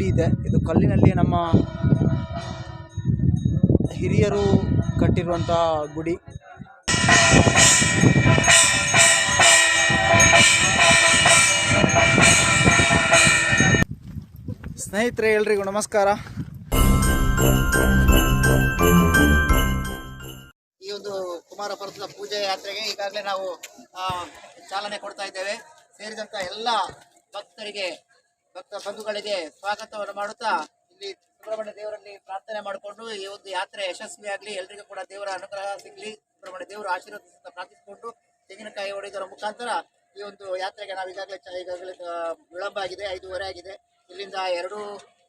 ಗುಡಿ ಇದೆ. ಇದು ಕಲ್ಲಿನಲ್ಲಿ ನಮ್ಮ ಹಿರಿಯರು ಕಟ್ಟಿರುವಂಥ ಗುಡಿ. ಸ್ನೇಹಿತರೆ, ಎಲ್ರಿಗೂ ನಮಸ್ಕಾರ. ಈ ಒಂದು ಕುಮಾರ ಪರ್ವತದ ಪೂಜೆ ಯಾತ್ರೆಗೆ ಈಗಾಗಲೇ ನಾವು ಚಾಲನೆ ಕೊಡ್ತಾ ಇದ್ದೇವೆ. ಸೇರಿದಂತ ಎಲ್ಲ ಭಕ್ತರಿಗೆ ಭಕ್ತ ಬಂಧುಗಳಿಗೆ ಸ್ವಾಗತವನ್ನು ಮಾಡುತ್ತಾ ಇಲ್ಲಿ ಸುಬ್ರಹ್ಮಣ್ಯ ದೇವರಲ್ಲಿ ಪ್ರಾರ್ಥನೆ ಮಾಡಿಕೊಂಡು ಈ ಒಂದು ಯಾತ್ರೆ ಯಶಸ್ವಿಯಾಗಲಿ ಎಲ್ರಿಗೂ ಕೂಡ ದೇವರ ಅನುಗ್ರಹ ಸಿಗಲಿ, ಸುಬ್ರಹ್ಮಣ್ಯ ದೇವರ ಆಶೀರ್ವಾದ ಪ್ರಾರ್ಥಿಸಿಕೊಂಡು ತೆಂಗಿನಕಾಯಿ ಹೊಡೆದರ ಮುಖಾಂತರ ಈ ಒಂದು ಯಾತ್ರೆಗೆ ನಾವು ಈಗಾಗಲೇ ಈಗಾಗಲೇ ವಿಳಂಬ ಆಗಿದೆ, ಐದೂವರೆ ಆಗಿದೆ. ಇಲ್ಲಿಂದ ಎರಡು,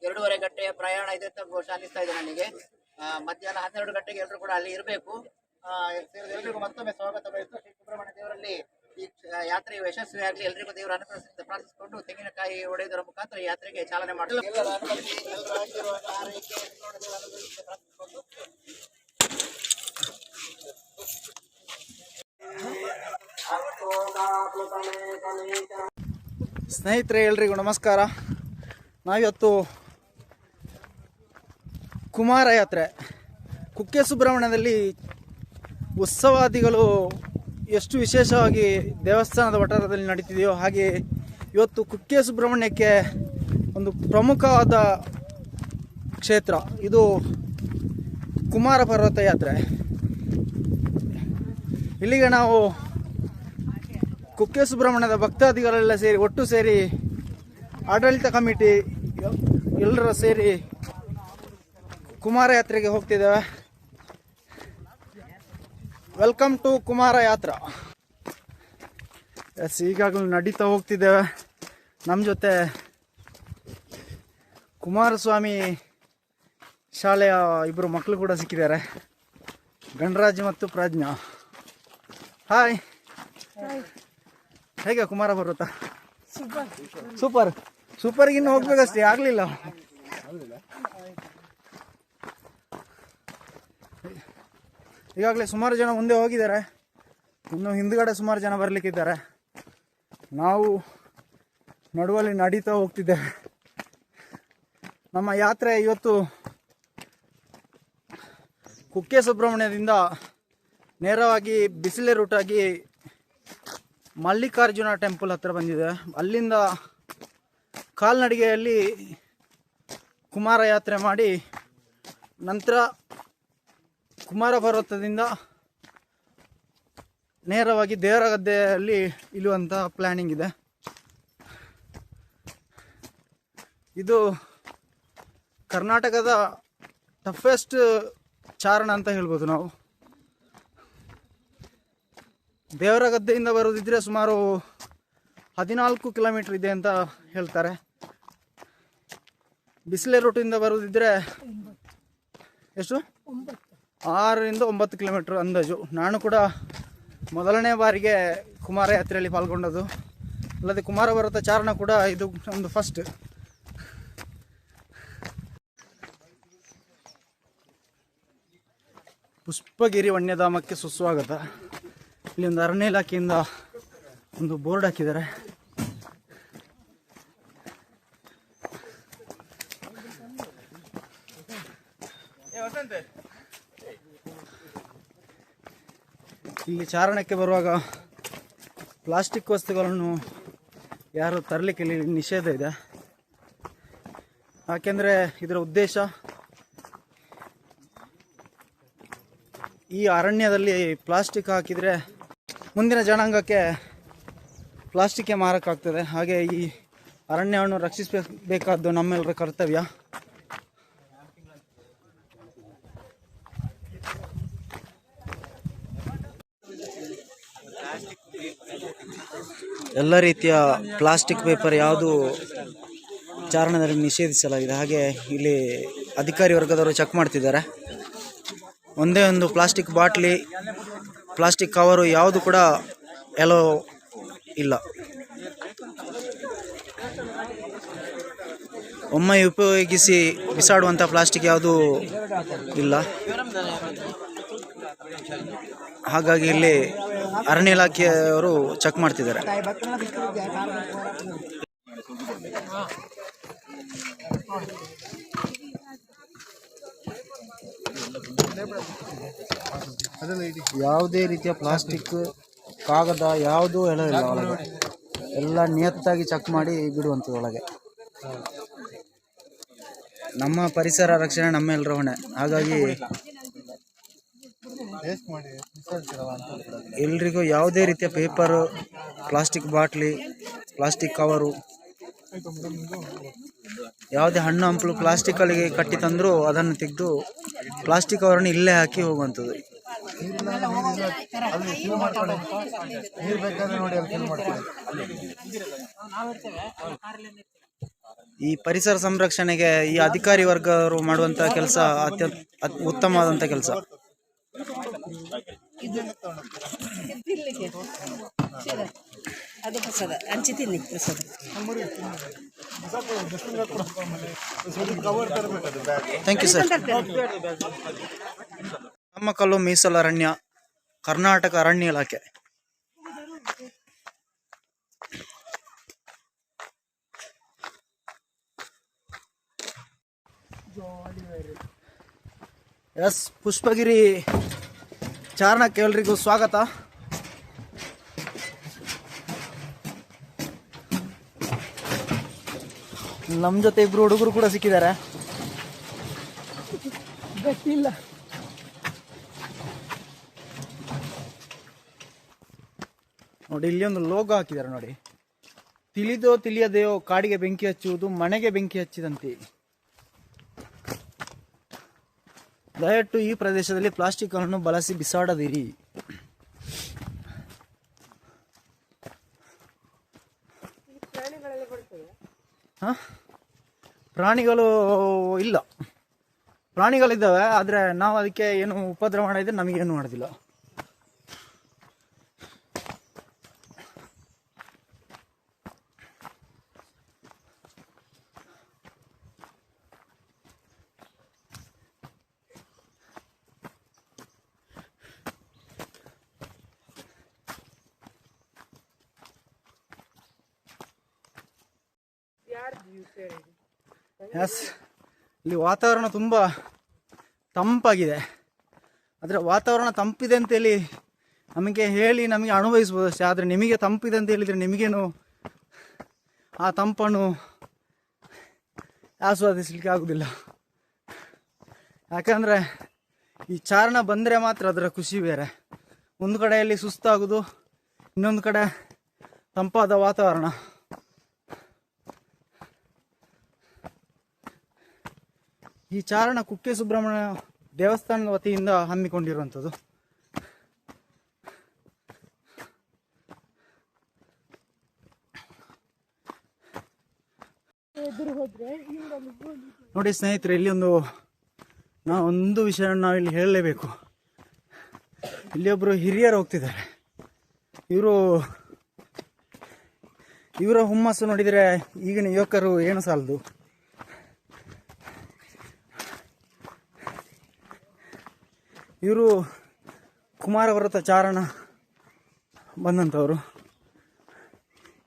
ಎರಡೂವರೆ ಗಂಟೆಯ ಪ್ರಯಾಣ ಇದೆ ಅಂತ ಘೋಷ ಅನ್ನಿಸ್ತಾ ಇದೆ ನನಗೆ. ಮಧ್ಯಾಹ್ನ ಹನ್ನೆರಡು ಗಂಟೆಗೆ ಎಲ್ಲರೂ ಕೂಡ ಅಲ್ಲಿ ಇರಬೇಕು. ಎಲ್ರಿಗೂ ಮತ್ತೊಮ್ಮೆ ಸ್ವಾಗತ ಬಯಸ್ತು ಶ್ರೀ ಸುಬ್ರಹ್ಮಣ್ಯ ದೇವರಲ್ಲಿ. ಈ ಯಾತ್ರೆ ಯಶಸ್ವಿ ಯಶಸ್ವಿಯಾಗಲಿ ಎಲ್ರಿಗೂ ದೇವರ ಅನುಗ್ರಹದಿಂದ ಪ್ರಾರ್ಥಿಸಿಕೊಂಡು ತೆಂಗಿನಕಾಯಿ ಒಡೆಯುವುದರ ಮುಖಾಂತರ ಯಾತ್ರೆಗೆ ಚಾಲನೆ ಮಾಡಲು ಸ್ನೇಹಿತರೆ ಎಲ್ರಿಗೂ ನಮಸ್ಕಾರ. ನಾವಿವತ್ತು ಕುಮಾರ ಯಾತ್ರೆ. ಕುಕ್ಕೆ ಸುಬ್ರಹ್ಮಣ್ಯದಲ್ಲಿ ಉತ್ಸವಾದಿಗಳು ಎಷ್ಟು ವಿಶೇಷವಾಗಿ ದೇವಸ್ಥಾನದ ವಠಾರದಲ್ಲಿ ನಡೀತಿದೆಯೋ ಹಾಗೆ ಇವತ್ತು ಕುಕ್ಕೆ ಸುಬ್ರಹ್ಮಣ್ಯಕ್ಕೆ ಒಂದು ಪ್ರಮುಖವಾದ ಕ್ಷೇತ್ರ. ಇದು ಕುಮಾರ ಪರ್ವತ ಯಾತ್ರೆ. ಇಲ್ಲಿಗೆ ನಾವು ಕುಕ್ಕೆ ಸುಬ್ರಹ್ಮಣ್ಯದ ಭಕ್ತಾದಿಗಳೆಲ್ಲ ಸೇರಿ, ಒಟ್ಟು ಸೇರಿ ಆಡಳಿತ ಕಮಿಟಿ ಎಲ್ಲರ ಸೇರಿ ಕುಮಾರ ಯಾತ್ರೆಗೆ ಹೋಗ್ತಿದ್ದೇವೆ. ವೆಲ್ಕಮ್ ಟು ಕುಮಾರ ಯಾತ್ರಾ ಎಸ್ ಈಗಾಗಲೂ ನಡೀತಾ ಹೋಗ್ತಿದ್ದೇವೆ. ನಮ್ಮ ಜೊತೆ ಕುಮಾರಸ್ವಾಮಿ ಶಾಲೆಯ ಇಬ್ಬರು ಮಕ್ಕಳು ಕೂಡ ಸಿಕ್ಕಿದ್ದಾರೆ. ಗಣರಾಜ್ ಮತ್ತು ಪ್ರಾಜ್ಞಾ. ಹಾಯ್ ಹೇಗೆ ಕುಮಾರ ಬರುತ್ತಾ? ಸೂಪರ್ ಸೂಪರ್ಗೆ ಇನ್ನು ಹೋಗ್ಬೇಕಷ್ಟೇ ಆಗ್ಲಿಲ್ಲ. ಈಗಾಗಲೇ ಸುಮಾರು ಜನ ಮುಂದೆ ಹೋಗಿದ್ದಾರೆ. ಇನ್ನು ಹಿಂದ್ಗಡೆ ಸುಮಾರು ಜನ ಬರಲಿಕ್ಕಿದ್ದಾರೆ. ನಾವು ನಡುವಲ್ಲಿ ನಡೀತಾ ಹೋಗ್ತಿದ್ದೇವೆ. ನಮ್ಮ ಯಾತ್ರೆ ಇವತ್ತು ಕುಕ್ಕೆ ಸುಬ್ರಹ್ಮಣ್ಯದಿಂದ ನೇರವಾಗಿ ಬಿಸಿಲೆ ರೂಟಾಗಿ ಮಲ್ಲಿಕಾರ್ಜುನ ಟೆಂಪಲ್ ಹತ್ರ ಬಂದಿದೆ. ಅಲ್ಲಿಂದ ಕಾಲ್ನಡಿಗೆಯಲ್ಲಿ ಕುಮಾರ ಯಾತ್ರೆ ಮಾಡಿ ನಂತರ ಕುಮಾರ ಪರ್ವತದಿಂದ ನೇರವಾಗಿ ದೇವರಗದ್ದೆಯಲ್ಲಿ ಇಳುವಂಥ ಪ್ಲ್ಯಾನಿಂಗ್ ಇದೆ. ಇದು ಕರ್ನಾಟಕದ ಟಫೆಸ್ಟ್ ಚಾರಣ ಅಂತ ಹೇಳ್ಬೋದು ನಾವು. ದೇವರ ಗದ್ದೆಯಿಂದ ಬರೋದಿದ್ರೆ ಸುಮಾರು ಹದಿನಾಲ್ಕು ಕಿಲೋಮೀಟ್ರ್ ಇದೆ ಅಂತ ಹೇಳ್ತಾರೆ. ಬಿಸಿಲೆ ರೂಟಿಂದ ಬರೋದಿದ್ರೆ ಎಷ್ಟು? ಆರರಿಂದ ಒಂಬತ್ತು ಕಿಲೋಮೀಟ್ರ್ ಅಂದಾಜು. ನಾನು ಕೂಡ ಮೊದಲನೇ ಬಾರಿಗೆ ಕುಮಾರ ಯಾತ್ರೆಯಲ್ಲಿ ಪಾಲ್ಗೊಂಡದ್ದು. ಅಲ್ಲದೆ ಕುಮಾರ ಭಾರತ ಚಾರಣ ಕೂಡ ಇದು ಒಂದು ಫಸ್ಟ್ ಪುಷ್ಪಗಿರಿ ವನ್ಯಧಾಮಕ್ಕೆ ಸುಸ್ವಾಗತ. ಇಲ್ಲಿ ಒಂದು ಅರಣ್ಯ ಇಲಾಖೆಯಿಂದ ಒಂದು ಬೋರ್ಡ್ ಹಾಕಿದ್ದಾರೆ. ಇಲ್ಲಿ ಚಾರಣಕ್ಕೆ ಬರುವಾಗ ಪ್ಲಾಸ್ಟಿಕ್ ವಸ್ತುಗಳನ್ನು ಯಾರು ತರಲಿಕ್ಕೆ ಇಲ್ಲಿ ನಿಷೇಧ ಇದೆ. ಯಾಕೆಂದರೆ ಇದರ ಉದ್ದೇಶ ಈ ಅರಣ್ಯದಲ್ಲಿ ಪ್ಲಾಸ್ಟಿಕ್ ಹಾಕಿದರೆ ಮುಂದಿನ ಜನಾಂಗಕ್ಕೆ ಪ್ಲಾಸ್ಟಿಕ್ಗೆ ಮಾರಕ್ಕಾಗ್ತದೆ. ಹಾಗೆ ಈ ಅರಣ್ಯವನ್ನು ರಕ್ಷಿಸಬೇಕಾದ್ದು ನಮ್ಮೆಲ್ಲರ ಕರ್ತವ್ಯ. ಎಲ್ಲ ರೀತಿಯ ಪ್ಲಾಸ್ಟಿಕ್ ಪೇಪರ್ ಯಾವುದು ಚಾರಣದಲ್ಲಿ ನಿಷೇಧಿಸಲಾಗಿದೆ. ಹಾಗೆ ಇಲ್ಲಿ ಅಧಿಕಾರಿ ವರ್ಗದವರು ಚೆಕ್ ಮಾಡ್ತಿದ್ದಾರೆ. ಒಂದೇ ಒಂದು ಪ್ಲಾಸ್ಟಿಕ್ ಬಾಟ್ಲಿ ಪ್ಲಾಸ್ಟಿಕ್ ಕವರು ಯಾವುದು ಕೂಡ ಎಲ್ಲೋ ಇಲ್ಲ. ಒಮ್ಮೆ ಉಪಯೋಗಿಸಿ ಬಿಸಾಡುವಂಥ ಪ್ಲಾಸ್ಟಿಕ್ ಯಾವುದು ಇಲ್ಲ. ಹಾಗಾಗಿ ಇಲ್ಲಿ ಅರಣ್ಯ ಇಲಾಖೆಯವರು ಚೆಕ್ ಮಾಡ್ತಿದ್ದಾರೆ. ಯಾವುದೇ ರೀತಿಯ ಪ್ಲಾಸ್ಟಿಕ್, ಕಾಗದ, ಯಾವುದೂ ಹೇಳೋದಿಲ್ಲ ಒಳಗೆ. ಎಲ್ಲ ನಿಯತ್ತಾಗಿ ಚೆಕ್ ಮಾಡಿ ಬಿಡುವಂಥದ್ದು ಒಳಗೆ. ನಮ್ಮ ಪರಿಸರ ರಕ್ಷಣೆ ನಮ್ಮೆಲ್ಲರ ಹೊಣೆ. ಹಾಗಾಗಿ ಎಲ್ರಿಗೂ ಯಾವುದೇ ರೀತಿಯ paper, plastic bottle, plastic cover, ಯಾವುದೇ ಹಣ್ಣು ಹಂಪಲು ಪ್ಲಾಸ್ಟಿಕ್ಕಲ್ಲಿಗೆ ಕಟ್ಟಿ ತಂದರೂ ಅದನ್ನು ತೆಗೆದು ಪ್ಲಾಸ್ಟಿಕ್ ಕವರನ್ನು ಇಲ್ಲೇ ಹಾಕಿ ಹೋಗುವಂಥದ್ದು. ಈ ಪರಿಸರ ಸಂರಕ್ಷಣೆಗೆ ಈ ಅಧಿಕಾರಿ ವರ್ಗವರು ಮಾಡುವಂಥ ಕೆಲಸ ಅತ್ಯಂತ ಉತ್ತಮವಾದಂಥ ಕೆಲಸ. ಅದು ಪ್ರಸಾದ ಹಂಚಿ ತಿನ್ನಿ, ಪ್ರಸಾದ. ಥ್ಯಾಂಕ್ ಯು ಸರ್ ನಮ್ಮ ಕಲ್ಲು ಮೀಸಲು ಅರಣ್ಯ, ಕರ್ನಾಟಕ ಅರಣ್ಯ ಇಲಾಖೆ. ಎಸ್, ಪುಷ್ಪಗಿರಿ ಚಾರಣಕ್ಕೆ ಎಲ್ರಿಗೂ ಸ್ವಾಗತ. ನಮ್ಮ ಜೊತೆ ಇಬ್ರು ಹುಡುಗರು ಕೂಡ ಸಿಕ್ಕಿದ್ದಾರೆ. ನೋಡಿ ಇಲ್ಲಿ ಒಂದು ಲೋಗೋ ಹಾಕಿದ್ದಾರೆ ನೋಡಿ. ತಿಳಿದೋ ತಿಳಿಯದೆಯೋ ಕಾಡಿಗೆ ಬೆಂಕಿ ಹಚ್ಚುವುದು ಮನೆಗೆ ಬೆಂಕಿ ಹಚ್ಚಿದಂತೆ. ದಯವಿಟ್ಟು ಈ ಪ್ರದೇಶದಲ್ಲಿ ಪ್ಲಾಸ್ಟಿಕ್ ಅನ್ನು ಬಳಸಿ ಬಿಸಾಡದಿರಿ? ಪ್ರಾಣಿಗಳು ಇಲ್ಲ. ಪ್ರಾಣಿಗಳಿದ್ದಾವೆ, ಆದರೆ ನಾವು ಅದಕ್ಕೆ ಏನು ಉಪದ್ರವ ಮಾಡಿದ್ರೆ ನಮಗೇನು ಮಾಡೋದಿಲ್ಲ. ಎಸ್ ಇಲ್ಲಿ ವಾತಾವರಣ ತುಂಬ ತಂಪಾಗಿದೆ. ಆದರೆ ವಾತಾವರಣ ತಂಪಿದೆ ಅಂತೇಳಿ ನಮಗೆ ಹೇಳಿ ನಮಗೆ ಅನುಭವಿಸ್ಬೋದು ಅಷ್ಟೇ. ಆದರೆ ನಿಮಗೆ ತಂಪಿದೆ ಅಂತ ಹೇಳಿದರೆ ನಿಮಗೇನು ಆ ತಂಪನ್ನು ಆಸ್ವಾದಿಸಲಿಕ್ಕೆ ಆಗೋದಿಲ್ಲ. ಯಾಕಂದರೆ ಈ ಚಾರಣ ಬಂದರೆ ಮಾತ್ರ ಅದರ ಖುಷಿ ಬೇರೆ. ಒಂದು ಕಡೆಯಲ್ಲಿ ಸುಸ್ತಾಗೋದು, ಇನ್ನೊಂದು ಕಡೆ ತಂಪಾದ ವಾತಾವರಣ. ಈ ಚಾರಣ ಕುಕ್ಕೆ ಸುಬ್ರಹ್ಮಣ್ಯ ದೇವಸ್ಥಾನದ ವತಿಯಿಂದ ಹಮ್ಮಿಕೊಂಡಿರುವಂಥದ್ದು. ನೋಡಿ ಸ್ನೇಹಿತರೆ, ಇಲ್ಲಿ ಒಂದು ನಾವು ಒಂದು ವಿಷಯ ಇಲ್ಲಿ ಹೇಳಲೇಬೇಕು. ಇಲ್ಲಿ ಒಬ್ಬರು ಹಿರಿಯರು ಹೋಗ್ತಿದ್ದಾರೆ. ಇವರು ಇವರ ಹುಮ್ಮಸ್ಸು ನೋಡಿದರೆ ಈಗಿನ ಯುವಕರು ಏನು ಸಾಲದು? ಇವರು ಕುಮಾರವ್ರತ ಚಾರಣ ಬಂದಂಥವ್ರು.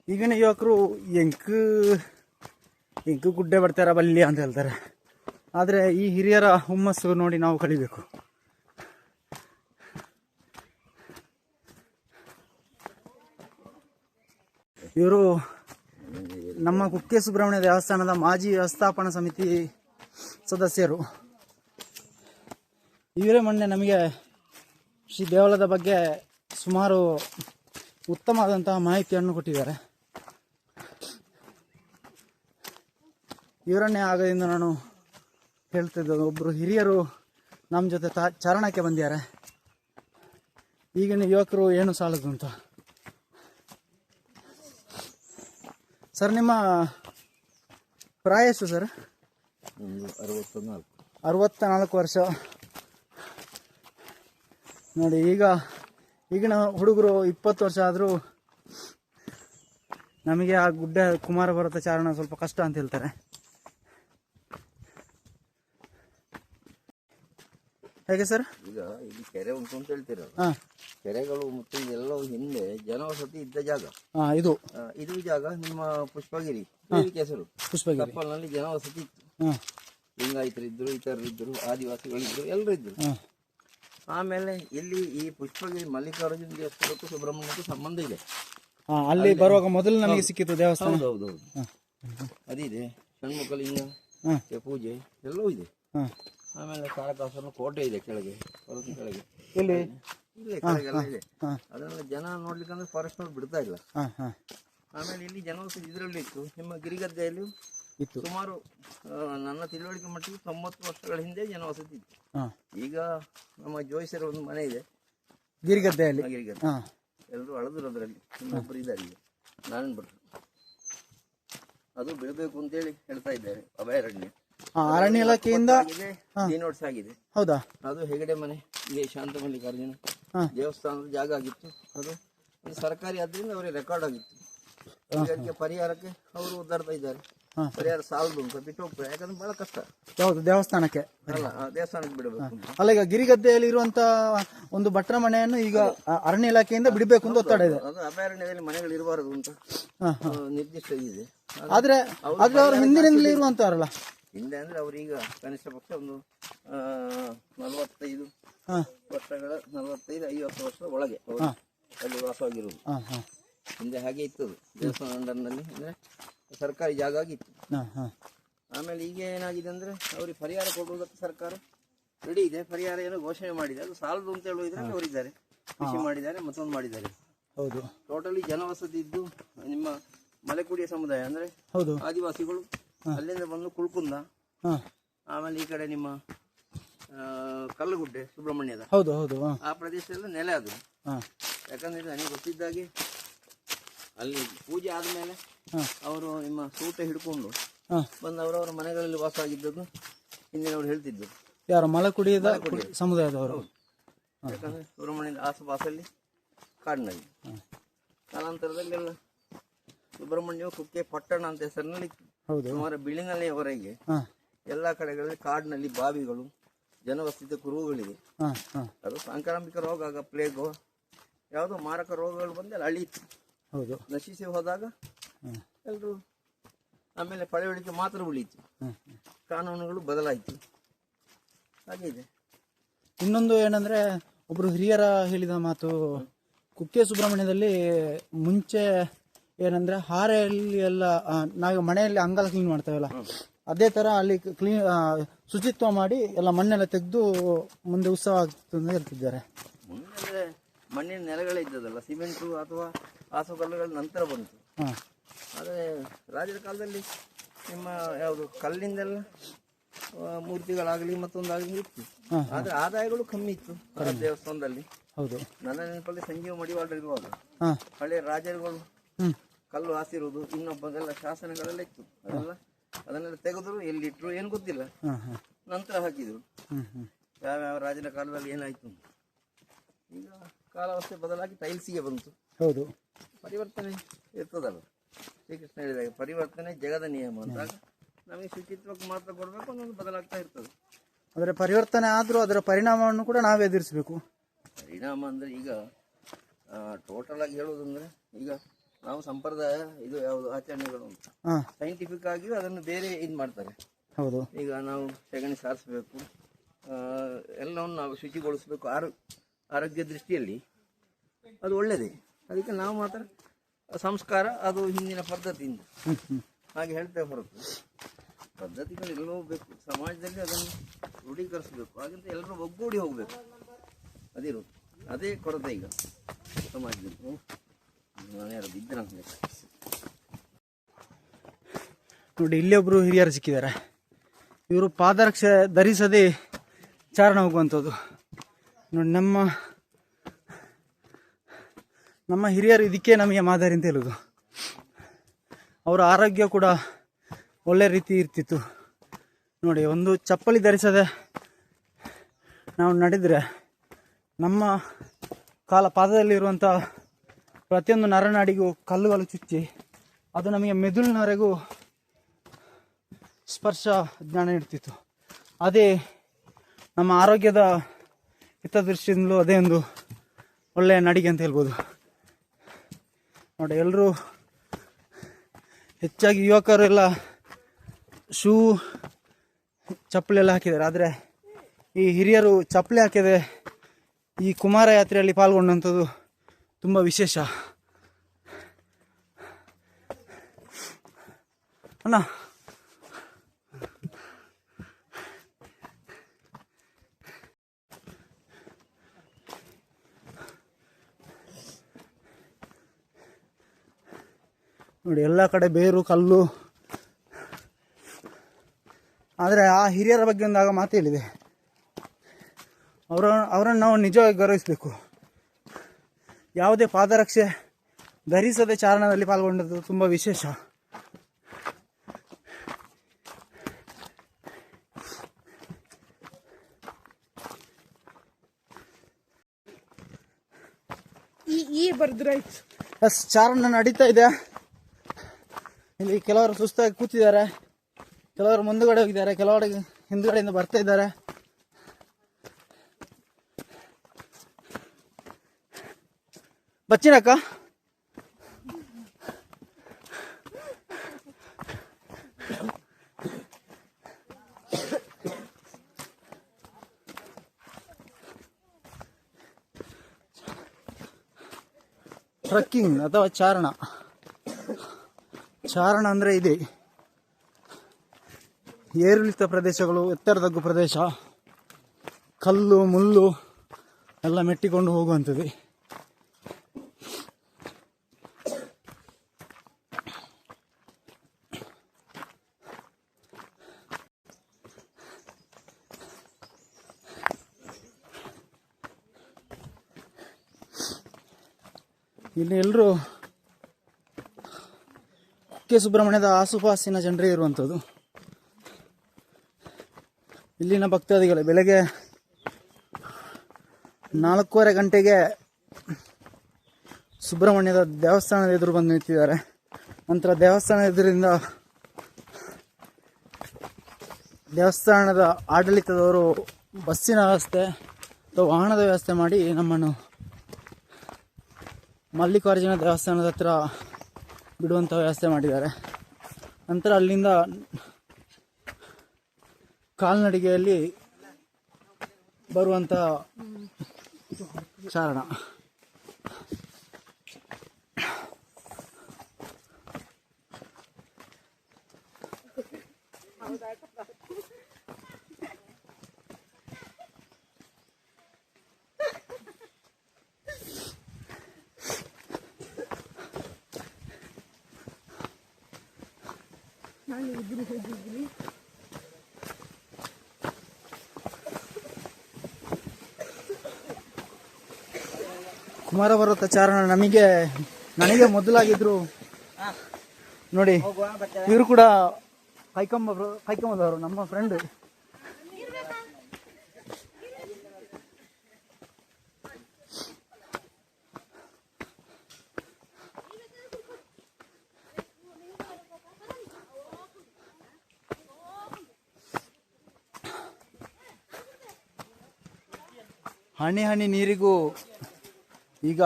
ಈಗಿನ ಯುವಕರು ಎಂಕ್ ಎಂಕು ಗುಡ್ಡೆ ಬರ್ತಾರ ಬಲ್ಲಿ ಅಂತ ಹೇಳ್ತಾರೆ. ಆದರೆ ಈ ಹಿರಿಯರ ಹುಮ್ಮಸ್ಸು ನೋಡಿ ನಾವು ಕಲಿಬೇಕು. ಇವರು ನಮ್ಮ ಕುಕ್ಕೆ ಸುಬ್ರಹ್ಮಣ್ಯ ದೇವಸ್ಥಾನದ ಮಾಜಿ ವ್ಯವಸ್ಥಾಪನಾ ಸಮಿತಿ ಸದಸ್ಯರು. ಇವರೇ ಮೊನ್ನೆ ನಮಗೆ ಶ್ರೀ ದೇವಾಲಯದ ಬಗ್ಗೆ ಸುಮಾರು ಉತ್ತಮವಾದಂತಹ ಮಾಹಿತಿಯನ್ನು ಕೊಟ್ಟಿದ್ದಾರೆ. ಇವರನ್ನೇ ಆಗದಿಂದ ನಾನು ಹೇಳ್ತಿದ್ದೆ ಒಬ್ಬರು ಹಿರಿಯರು ನಮ್ಮ ಜೊತೆ ತಾ ಚಾರಣಕ್ಕೆ ಬಂದಿದ್ದಾರೆ. ಈಗಿನ ಯುವಕರು ಏನು ಸಾಲದು ಅಂತ. ಸರ್ ನಿಮ್ಮ ಪ್ರಾಯಸ್ಸು ಎಷ್ಟು ಸರ್? ಅರವತ್ತ ನಾಲ್ಕು ವರ್ಷ. ನೋಡಿ ಈಗ ಈಗಿನ ಹುಡುಗರು ಇಪ್ಪತ್ತು ವರ್ಷ ಆದರೂ ನಮಗೆ ಆ ಗುಡ್ಡ ಕುಮಾರ ಪರ್ವತ ಚಾರಣ ಸ್ವಲ್ಪ ಕಷ್ಟ ಅಂತ ಹೇಳ್ತಾರೆ. ಹೇಗೆ ಸರ್? ಈಗ ಇಲ್ಲಿ ಕೆರೆ ಉಂಟು ಅಂತ ಹೇಳ್ತೀರ ಕೆರೆಗಳು ಮತ್ತು ಎಲ್ಲವೂ ಹಿಂದೆ ಜನವಸತಿ ಇದ್ದ ಜಾಗ. ಇದು. ಇದು ಜಾಗ ನಿಮ್ಮ ಪುಷ್ಪಗಿರಿ. ಹೆಸರು? ಪುಷ್ಪಗಿರಿ. ಕಪ್ಪಲ್ನಲ್ಲಿ ಜನವಸತಿ ಇತ್ತು. ಹಾಂ. ಇತರರಿದ್ರು ಇತರರಿದ್ದರು ಆದಿವಾಸಿಗಳಿದ್ದರು ಎಲ್ಲರೂ ಇದ್ದರು ಹಾಂ. ಆಮೇಲೆ ಇಲ್ಲಿ ಈ ಪುಷ್ಪಗಿರಿ ಮಲ್ಲಿಕಾರ್ಜುನ ದೇವಸ್ಥಾನಕ್ಕೂ ಸುಬ್ರಹ್ಮಣ್ಯಕ್ಕೂ ಸಂಬಂಧ ಇದೆ. ಅಲ್ಲಿ ಬರುವಾಗ ಮೊದಲು ನಮಗೆ ಸಿಕ್ಕಿತ್ತು ದೇವಸ್ಥಾನ. ಹೌದು ಹೌದು ಹೌದು. ಅದಿದೆ ಷಣ್ಮುಖಲಿಂಗ ಪೂಜೆ ಎಲ್ಲವೂ ಇದೆ. ಆಮೇಲೆ ತಾರಕಾಸುರನ ಕೋಟೆ ಇದೆ ಕೆಳಗೆ ಕೆಳಗೆ. ಇಲ್ಲಿ ಇಲ್ಲೇ ಕೆಳಗೆಲ್ಲ ಇದೆ. ಅದನ್ನೆಲ್ಲ ಜನ ನೋಡ್ಲಿಕ್ಕಂದ್ರೆ ಫಾರೆಸ್ಟ್ನವ್ರು ಬಿಡ್ತಾ ಇಲ್ಲ. ಆಮೇಲೆ ಇಲ್ಲಿ ಜನ ಇದರಲ್ಲಿ ಇತ್ತು. ನಿಮ್ಮ ಗಿರಿಗದ್ದೆಯಲ್ಲಿ ಇತ್ತು. ಸುಮಾರು ಆ, ನನ್ನ ತಿಳುವಳಿಕೆ ಮಟ್ಟಿಗೆ ತೊಂಬತ್ತು ವರ್ಷಗಳ ಹಿಂದೆ ಜನವಸತಿ ಇತ್ತು. ಹಾಂ. ಈಗ ನಮ್ಮ ಜೋಯಿಸರ ಒಂದು ಮನೆ ಇದೆ. ಗಿರಿಗದ್ದೆಯಲ್ಲಿ. ಗಿರಿಗದ್ದೆ. ಹಾಂ. ಎಲ್ಲರೂ ಅಳದ್ರು ಅದರಲ್ಲಿ. ಇನ್ನೊಬ್ಬರು ಇದ್ದಾರೆ ನಾನು ನಾರಾಯಣ ಭಟ್ರು ಅದು ಬೆಳಬೇಕು ಅಂತೇಳಿ ಹೇಳ್ತಾ ಇದ್ದಾರೆ. ಅಭಯಾರಣ್ಯ. ಹಾಂ ಅರಣ್ಯ ಇಲಾಖೆಯಿಂದ ಆಗಿದೆ. ನೋಟ್ಸ್ ಆಗಿದೆ. ಹೌದಾ? ಅದು ಹೆಗಡೆ ಮನೆ ಇಲ್ಲಿ ಶಾಂತ ಮಲ್ಲಿಕಾರ್ಜುನ ಹಾಂ. ದೇವಸ್ಥಾನದ ಜಾಗ ಆಗಿತ್ತು. ಅದು ಒಂದು ಸರ್ಕಾರಿ ಆದ್ರಿಂದ ಅವರಿಗೆ ರೆಕಾರ್ಡ್ ಆಗಿತ್ತು. ಈಗ ಅದಕ್ಕೆ ಪರಿಹಾರಕ್ಕೆ ಅವರು ಒದ್ದಾಡ್ತಾ ಇದ್ದಾರೆ. ಪರಿಹಾರ ಸಾಲದು ಅಂತ ಬಿಟ್ಟು ಯಾಕಂದ್ರೆ ಬಹಳ ಕಷ್ಟ. ಯಾವುದು? ದೇವಸ್ಥಾನಕ್ಕೆ? ಅಲ್ಲ ಆ ದೇವಸ್ಥಾನಕ್ಕೆ ಬಿಡಬೇಕು ಅಲ್ಲ ಈಗ ಗಿರಿಗದ್ದೆಯಲ್ಲಿ ಇರುವಂತ ಒಂದು ಭಟ್ರ ಮನೆಯನ್ನು ಈಗ ಆ ಅರಣ್ಯ ಇಲಾಖೆಯಿಂದ ಬಿಡಬೇಕು ಅಂತ ಒತ್ತಡ ಇದೆ. ಅದು ಅಭಯಾರಣ್ಯದಲ್ಲಿ ಮನೆಗಳು ಇರಬಾರದು ಅಂತ. ಆ, ನಿರ್ದಿಷ್ಟ ಇದೆ ಆದ್ರೆ ಆದ್ರೆ ಅವರು ಹಿಂದಿನಿಂದಲೇ ಇರುವಂತಾರಲ್ಲ ಹಿಂದೆ ಅಂದ್ರೆ ಅವ್ರೀಗ ಕನಿಷ್ಠ ಪಕ್ಷ ಒಂದು ಆ, ನಲವತ್ತೈದು ಹಾ. ವರ್ಷಗಳ ನಲವತ್ತೈದು ಐವತ್ತು ವರ್ಷದ ಒಳಗೆ ಅವರು ಅಲ್ಲಿ ವಾಸವಾಗಿರುವುದು. ಹಾ ಹಾ. ಹಿಂದೆ ಹಾಗೆ ಇತ್ತು ಅದು. ದೇವಸ್ಥಾನ ಅಂಡರ್ನಲ್ಲಿ ಅಂದ್ರೆ ಸರ್ಕಾರಿ ಜಾಗ ಆಗಿತ್ತು. ಆಮೇಲೆ ಈಗ ಏನಾಗಿದೆ ಅಂದ್ರೆ ಅವ್ರಿಗೆ ಪರಿಹಾರ ಕೊಡುವುದಕ್ಕೆ ಸರ್ಕಾರ ರೆಡಿ ಇದೆ. ಪರಿಹಾರ ಏನೋ ಘೋಷಣೆ ಮಾಡಿದೆ. ಅದು ಸಾಲದು ಅಂತ ಹೇಳುವುದ್ರಲ್ಲಿ ಅವರಿದ್ದಾರೆ. ಕೃಷಿ ಮಾಡಿದ್ದಾರೆ ಮತ್ತೊಂದು ಮಾಡಿದ್ದಾರೆ. ಹೌದು. ಟೋಟಲಿ ಜನವಸತಿ ಇದ್ದು ನಿಮ್ಮ ಮಲೆಕುಡಿಯ ಸಮುದಾಯ ಅಂದ್ರೆ ಆದಿವಾಸಿಗಳು ಅಲ್ಲಿಂದ ಬಂದು ಕುಳ್ಕುಂದ ಆಮೇಲೆ ಈ ಕಡೆ ನಿಮ್ಮ ಕಲ್ಲುಗುಡ್ಡೆ ಸುಬ್ರಹ್ಮಣ್ಯದ. ಹೌದು ಹೌದು ಆ ಪ್ರದೇಶದಲ್ಲಿ ನೆಲೆ ಅದು. ಯಾಕಂದ್ರೆ ನನಗೆ ಗೊತ್ತಿದ್ದಾಗೆ ಅಲ್ಲಿ ಪೂಜೆ ಆದಮೇಲೆ ಅವರು ನಿಮ್ಮ ಸೂಟ ಹಿಡ್ಕೊಂಡು ಬಂದು ಅವರವರ ಮನೆಗಳಲ್ಲಿ ವಾಸ ಆಗಿದ್ದದ್ದು ಹಿಂದಿನವರು ಹೇಳ್ತಿದ್ದು. ಯಾರು ಮಲಕುಡಿಯದ ಸಮುದಾಯದವರು. ಯಾಕಂದ್ರೆ ಸುಬ್ರಹ್ಮಣ್ಯದ ಆಸುಪಾಸಲ್ಲಿ ಕಾಡಿನಲ್ಲಿ. ಕಾಲಾಂತರದಲ್ಲೆಲ್ಲ ಸುಬ್ರಹ್ಮಣ್ಯ ಕುಕ್ಕೆ ಪಟ್ಟಣ ಅಂತ ಹೆಸರಿನಲ್ಲಿ ಸುಮಾರು ಬಿಳಿನಲ್ಲಿಯವರೆಗೆ ಹಾ. ಎಲ್ಲ ಕಡೆಗಳಲ್ಲಿ ಕಾಡಿನಲ್ಲಿ ಬಾವಿಗಳು ಜನವಸತಿ ಕುರುಹುಗಳಿವೆ. ಅದು ಸಾಂಕ್ರಾಮಿಕ ರೋಗ ಆಗ ಪ್ಲೇಗು ಯಾವುದೋ ಮಾರಕ ರೋಗಗಳು ಬಂದಲ್ಲಿ ಅಳೀತು ಹೌದು. ನಶಿಸಿ ಹೋದಾಗ. ಎಲ್ಲರೂ ಆಮೇಲೆ ಪಳೆಯುಳಿಕೆ ಮಾತ್ರ ಉಳಿಯಿತು. ಕಾನೂನುಗಳು ಬದಲಾಯಿತು. ಹಾಗೆ ಇದೆ. ಇನ್ನೊಂದು ಏನಂದ್ರೆ ಒಬ್ರು ಹಿರಿಯರ ಹೇಳಿದ ಮಾತು ಕುಕ್ಕೆ ಸುಬ್ರಹ್ಮಣ್ಯದಲ್ಲಿ ಮುಂಚೆ ಏನಂದ್ರೆ ಹಾರೆಯಲ್ಲಿ ಎಲ್ಲ ನಾವು ಮನೆಯಲ್ಲಿ ಅಂಗಲ್ ಕ್ಲೀನ್ ಮಾಡ್ತೇವಲ್ಲ ಅದೇ ತರ ಅಲ್ಲಿ ಕ್ಲೀನ್ ಶುಚಿತ್ವ ಮಾಡಿ ಎಲ್ಲ ಮಣ್ಣೆಲ್ಲ ತೆಗೆದು ಮುಂದೆ ಉತ್ಸವ ಆಗ್ತದೆ ಅಂತ ಹೇಳ್ತಿದ್ದಾರೆ. ಮಣ್ಣಿನ ನೆಲಗಳೇ ಇದ್ದದಲ್ಲ ಸಿಮೆಂಟು ಅಥವಾ ಹಾಸುಗಲ್ಲುಗಳ ನಂತರ ಬಂತು. ಆದರೆ ರಾಜರ ಕಾಲದಲ್ಲಿ ನಿಮ್ಮ ಯಾವುದು ಕಲ್ಲಿಂದೆಲ್ಲ ಮೂರ್ತಿಗಳಾಗಲಿ ಮತ್ತೊಂದಾಗಲಿ ಇತ್ತು. ಆದರೆ ಆದಾಯಗಳು ಕಮ್ಮಿ ಇತ್ತು ದೇವಸ್ಥಾನದಲ್ಲಿ. ಹೌದು. ನನ್ನ ನೆನಪಲ್ಲಿ ಸಂಜೀವ ಮಡಿವಾಳರು ಇರುವಾಗ. ಹಳೆಯ ಹಳೆ ರಾಜರುಗಳು ಕಲ್ಲು ಹಾಸಿರುವುದು ಇನ್ನೊಬ್ಬದೆಲ್ಲ ಶಾಸನಗಳೆಲ್ಲ ಇತ್ತು. ಅದೆಲ್ಲ ಅದನ್ನೆಲ್ಲ ತೆಗೆದ್ರು ಎಲ್ಲಿಟ್ರು ಏನು ಗೊತ್ತಿಲ್ಲ. ನಂತರ ಹಾಕಿದ್ರು. ಯಾವ ರಾಜನ ಕಾಲದಲ್ಲಿ ಏನಾಯ್ತು ಈಗ ಕಾಲಾವಸ್ಥೆ ಬದಲಾಗಿ ಟೈಲ್ಸಿಗೆ ಬಂತು. ಹೌದು. ಪರಿವರ್ತನೆ ಇರ್ತದಲ್ಲ. ಶ್ರೀಕೃಷ್ಣ ಹೇಳಿದಾಗ ಪರಿವರ್ತನೆ ಜಗದ ನಿಯಮ ಅಂದಾಗ ನಮಗೆ ಶುಚಿತ್ವಕ್ಕೆ ಮಾತ್ರ ಕೊಡಬೇಕು ಅನ್ನೋದು ಬದಲಾಗ್ತಾ ಇರ್ತದೆ. ಅಂದರೆ ಪರಿವರ್ತನೆ ಆದರೂ ಅದರ ಪರಿಣಾಮವನ್ನು ಕೂಡ ನಾವು ಎದುರಿಸಬೇಕು. ಪರಿಣಾಮ ಅಂದರೆ ಈಗ ಟೋಟಲ್ ಆಗಿ ಹೇಳೋದಂದ್ರೆ ಈಗ ನಾವು ಸಂಪ್ರದಾಯ ಇದು ಯಾವುದು ಆಚರಣೆಗಳು ಅಂತ. ಹಾ. ಸೈಂಟಿಫಿಕ್ ಆಗಿಯೂ ಅದನ್ನು ಬೇರೆ ಇದು ಮಾಡ್ತಾರೆ. ಹೌದು. ಈಗ ನಾವು ಸೆಗಣಿ ಸಾರಿಸಬೇಕು ಎಲ್ಲವನ್ನು ನಾವು ಶುಚಿಗೊಳಿಸಬೇಕು ಆರೋ ಆರೋಗ್ಯ ದೃಷ್ಟಿಯಲ್ಲಿ ಅದು ಒಳ್ಳೆಯದೇ ಅದಕ್ಕೆ ನಾವು ಮಾತ್ರ ಸಂಸ್ಕಾರ ಅದು ಹಿಂದಿನ ಪದ್ಧತಿಯಿಂದ. ಹಾಗೆ ಹೇಳ್ತೇವೆ ಹೊರತು. ಪದ್ಧತಿಗಳು ಎಲ್ಲೋ ಬೇಕು. ಸಮಾಜದಲ್ಲಿ ಅದನ್ನು ರೂಢೀಕರಿಸಬೇಕು ಹಾಗಂತ ಎಲ್ಲರೂ ಒಗ್ಗೂಡಿ ಹೋಗಬೇಕು. ಅದಿರು ಅದೇ ಕೊರತೆ ಈಗ ಸಮಾಜದಲ್ಲಿ. ಮನೆಯವರು ಬಿದ್ದ ನೋಡಿ, ಇಲ್ಲಿ ಒಬ್ರು ಹಿರಿಯರು ಸಿಕ್ಕಿದ್ದಾರೆ. ಇವರು ಪಾದರಕ್ಷೆ ಧರಿಸದೆ ಚಾರಣ ಹೋಗುವಂಥದ್ದು. ನೋಡಿ, ನಮ್ಮ ನಮ್ಮ ಹಿರಿಯರು ಇದಕ್ಕೆ ನಮಗೆ ಮಾದರಿ ಅಂತ ಹೇಳೋದು. ಅವರ ಆರೋಗ್ಯ ಕೂಡ ಒಳ್ಳೆ ರೀತಿ ಇರ್ತಿತ್ತು. ನೋಡಿ, ಒಂದು ಚಪ್ಪಲಿ ಧರಿಸದೆ ನಾವು ನಡೆದರೆ ನಮ್ಮ ಕಾಲ ಪಾದದಲ್ಲಿರುವಂಥ ಪ್ರತಿಯೊಂದು ನರನಾಡಿಗೂ ಕಲ್ಲುಗಳು ಚುಚ್ಚಿ ಅದು ನಮಗೆ ಮೆದುಳಿನವರೆಗೂ ಸ್ಪರ್ಶ ಜ್ಞಾನ ನೀಡ್ತಿತ್ತು. ಅದೇ ನಮ್ಮ ಆರೋಗ್ಯದ ಹಿತದೃಷ್ಟಿಯಿಂದಲೂ ಅದೇ ಒಂದು ಒಳ್ಳೆಯ ನಡಿಗೆ ಅಂತ ಹೇಳ್ಬೋದು. ನೋಡಿ ಎಲ್ಲರೂ ಹೆಚ್ಚಾಗಿ ಯುವಕರೆಲ್ಲ ಶೂ ಚಪ್ಪಲಿ ಎಲ್ಲ ಹಾಕಿದ್ದಾರೆ. ಆದರೆ ಈ ಹಿರಿಯರು ಚಪ್ಪಲಿ ಹಾಕಿದೆ ಈ ಕುಮಾರ ಯಾತ್ರೆಯಲ್ಲಿ ಪಾಲ್ಗೊಂಡಂಥದ್ದು ತುಂಬ ವಿಶೇಷ. ಅಣ್ಣ ನೋಡಿ ಎಲ್ಲ ಕಡೆ ಬೇರು ಕಲ್ಲು. ಆದರೆ ಆ ಹಿರಿಯರ ಬಗ್ಗೆ ಒಂದಾಗ ಮಾತು ಹೇಳಿದೆ. ಅವರ ಅವರನ್ನು ನಾವು ನಿಜವಾಗಿ ಗೌರವಿಸಬೇಕು. ಯಾವುದೇ ಪಾದರಕ್ಷೆ ಧರಿಸದೆ ಚಾರಣದಲ್ಲಿ ಪಾಲ್ಗೊಂಡದ್ದು ತುಂಬ ವಿಶೇಷ. ಈ ಈ ಬರ್ದ್ರಾಯ್ತು ಎಸ್ ಚಾರಣ ನಡೀತಾ ಇದೆ. ಇಲ್ಲಿ ಕೆಲವರು ಸುಸ್ತಾಗಿ ಕೂತಿದ್ದಾರೆ. ಕೆಲವರು ಮುಂದುಗಡೆ ಹೋಗಿದ್ದಾರೆ. ಕೆಲವರು ಹಿಂದುಗಡೆಯಿಂದ ಬರ್ತಾ ಇದ್ದಾರೆ. ಬಚ್ಚಿನಕ್ಕ? ಟ್ರಕ್ಕಿಂಗ್ ಅಥವಾ ಚಾರಣ? ಚಾರಣ ಅಂದರೆ ಇದೆ. ಏರಿಳಿತ ಪ್ರದೇಶಗಳು ಎತ್ತರದಗ್ಗು ಪ್ರದೇಶ ಕಲ್ಲು ಮುಳ್ಳು ಎಲ್ಲ ಮೆಟ್ಟಿಕೊಂಡು ಹೋಗುವಂಥದ್ದು. ಇಲ್ಲಿ ಎಲ್ಲರೂ ಕೆ ಸುಬ್ರಹ್ಮಣ್ಯದ ಆಸುಪಾಸಿನ ಜನರೇ ಇರುವಂಥದ್ದು. ಇಲ್ಲಿನ ಭಕ್ತಾದಿಗಳು, ಬೆಳಗ್ಗೆ ನಾಲ್ಕೂವರೆ ಗಂಟೆಗೆ ಸುಬ್ರಹ್ಮಣ್ಯದ ದೇವಸ್ಥಾನದ ಎದುರು ಬಂದು ನಿಂತಿದ್ದಾರೆ. ನಂತರ ದೇವಸ್ಥಾನ ಎದುರಿಂದ ದೇವಸ್ಥಾನದ ಆಡಳಿತದವರು ಬಸ್ಸಿನ ವ್ಯವಸ್ಥೆ ಅಥವಾ ವಾಹನದ ವ್ಯವಸ್ಥೆ ಮಾಡಿ ನಮ್ಮನ್ನು ಮಲ್ಲಿಕಾರ್ಜುನ ದೇವಸ್ಥಾನದ ಹತ್ರ ಬಿಡುವಂಥ ವ್ಯವಸ್ಥೆ ಮಾಡಿದ್ದಾರೆ. ನಂತರ ಅಲ್ಲಿಂದ ಕಾಲ್ನಡಿಗೆಯಲ್ಲಿ ಬರುವಂಥ ಚಾರಣ. ಕುಮಾರ ಪರ್ವತ ಚಾರಣ ನಮಗೆ ನನಗೆ ಮೊದಲಾಗಿದ್ರು. ನೋಡಿ ಇವರು ಕೂಡ ಕೈಕಂಬ ಕೈಕಂಬದವರು ನಮ್ಮ ಫ್ರೆಂಡ್ ಹನಿ ಹನಿ ನೀರಿಗೂ ಈಗ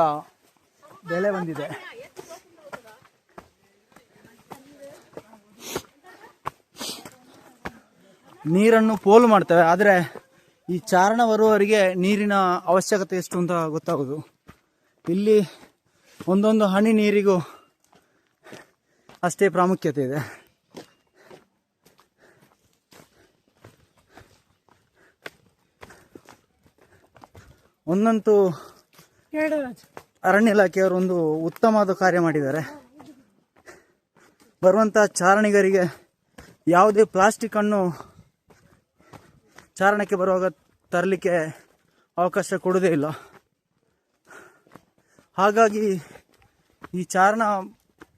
ಬೆಲೆ ಬಂದಿದೆ. ನೀರನ್ನು ಪೋಲು ಮಾಡ್ತವೆ, ಆದರೆ ಈ ಚಾರಣ ಬರುವವರಿಗೆ ನೀರಿನ ಅವಶ್ಯಕತೆ ಎಷ್ಟು ಅಂತ ಗೊತ್ತಾಗೋದು ಇಲ್ಲಿ ಒಂದೊಂದು ಹನಿ ನೀರಿಗೂ ಅಷ್ಟೇ ಪ್ರಾಮುಖ್ಯತೆ ಇದೆ. ಒಂದಂತೂ ಅರಣ್ಯ ಇಲಾಖೆಯವರು ಒಂದು ಉತ್ತಮವಾದ ಕಾರ್ಯ ಮಾಡಿದ್ದಾರೆ. ಬರುವಂಥ ಚಾರಣಿಗರಿಗೆ ಯಾವುದೇ ಪ್ಲಾಸ್ಟಿಕ್ ಅನ್ನು ಚಾರಣಕ್ಕೆ ಬರುವಾಗ ತರಲಿಕ್ಕೆ ಅವಕಾಶ ಕೊಡುವುದೇ ಇಲ್ಲ. ಹಾಗಾಗಿ ಈ ಚಾರಣ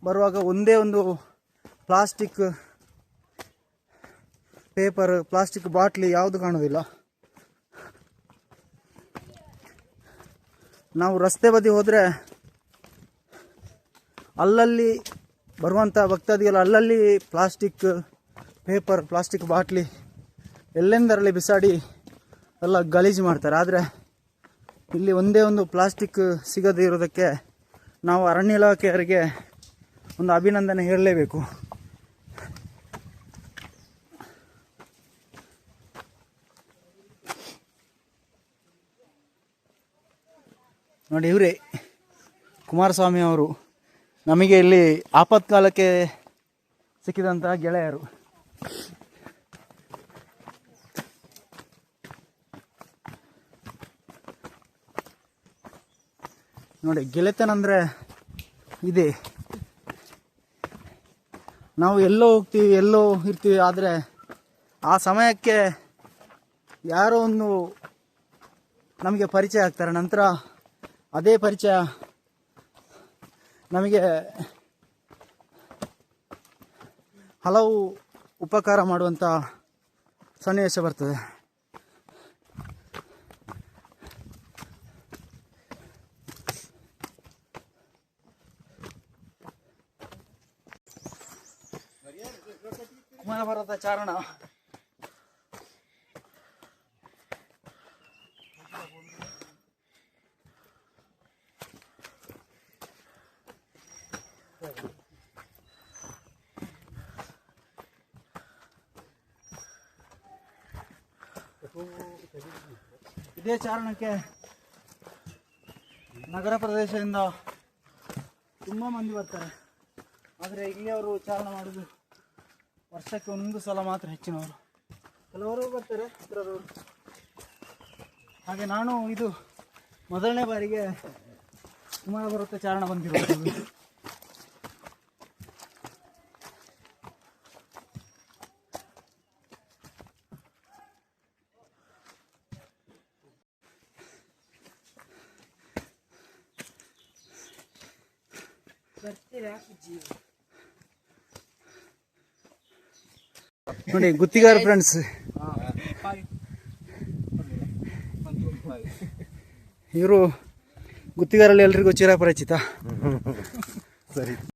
ಬರುವಾಗ ಒಂದೇ ಒಂದು ಪ್ಲಾಸ್ಟಿಕ್ ಪೇಪರ್ ಪ್ಲಾಸ್ಟಿಕ್ ಬಾಟ್ಲಿ ಯಾವುದು ಕಾಣೋದಿಲ್ಲ ನಾವು ರಸ್ತೆ ಬದಿ ಹೋದರೆ ಅಲ್ಲಲ್ಲಿ ಬರುವಂಥ ಭಕ್ತಾದಿಗಳು, ಅಲ್ಲಲ್ಲಿ ಪ್ಲಾಸ್ಟಿಕ್ ಪೇಪರ್, ಪ್ಲಾಸ್ಟಿಕ್ ಬಾಟ್ಲಿ ಎಲ್ಲೆಂದರಲ್ಲಿ ಬಿಸಾಡಿ ಎಲ್ಲ ಗಲೀಜು ಮಾಡ್ತಾರೆ. ಆದರೆ ಇಲ್ಲಿ ಒಂದೇ ಒಂದು ಪ್ಲಾಸ್ಟಿಕ್ ಸಿಗದೇ ಇರೋದಕ್ಕೆ ನಾವು ಅರಣ್ಯ ಇಲಾಖೆಯವರಿಗೆ ಒಂದು ಅಭಿನಂದನೆ ಹೇಳಲೇಬೇಕು. ನೋಡಿ ಇವರೇ, ಕುಮಾರಸ್ವಾಮಿ ಅವರು ನಮಗೆ ಇಲ್ಲಿ ಆಪತ್ಕಾಲಕ್ಕೆ ಸಿಕ್ಕಿದಂತಹ ಗೆಳೆಯರು. ನೋಡಿ ಗೆಳೆತನ ಅಂದರೆ ಇದೆ. ನಾವು ಎಲ್ಲೋ ಹೋಗ್ತೀವಿ, ಎಲ್ಲೋ ಇರ್ತೀವಿ, ಆದರೆ ಆ ಸಮಯಕ್ಕೆ ಯಾರೋ ಒಂದು ನಮಗೆ ಪರಿಚಯ ಆಗ್ತಾರೆ. ನಂತರ ಅದೇ ಪರಿಚಯ. ನಮಗೆ ಹಲವು ಉಪಕಾರ ಮಾಡುವಂಥ ಸನ್ನಿವೇಶ ಬರ್ತದೆ. ಕುಮಾರ ಭಾರತ ಚಾರಣ. ಇದೇ ಚಾರಣಕ್ಕೆ ನಗರ ಪ್ರದೇಶದಿಂದ ತುಂಬ ಮಂದಿ ಬರ್ತಾರೆ. ಆದರೆ ಇಲ್ಲಿಯವರು ಚಾರಣ ಮಾಡೋದು ವರ್ಷಕ್ಕೆ ಒಂದು ಸಲ ಮಾತ್ರ ಹೆಚ್ಚಿನವರು. ಕೆಲವರು ಬರ್ತಾರೆ ಹತ್ರದವರು ಹಾಗೆ ನಾನು ಇದು ಮೊದಲನೇ ಬಾರಿಗೆ ಕುಮಾರ ಬರುತ್ತೆ ಚಾರಣ ಬಂದಿರೋದು. ನೋಡಿ ಗುತ್ತಿಗಾರ ಫ್ರೆಂಡ್ಸ್ ಇವರು ಗುತ್ತಿಗಾರಲ್ಲಿ ಎಲ್ರಿಗೂ ಚಿರಪರಿಚಿತ.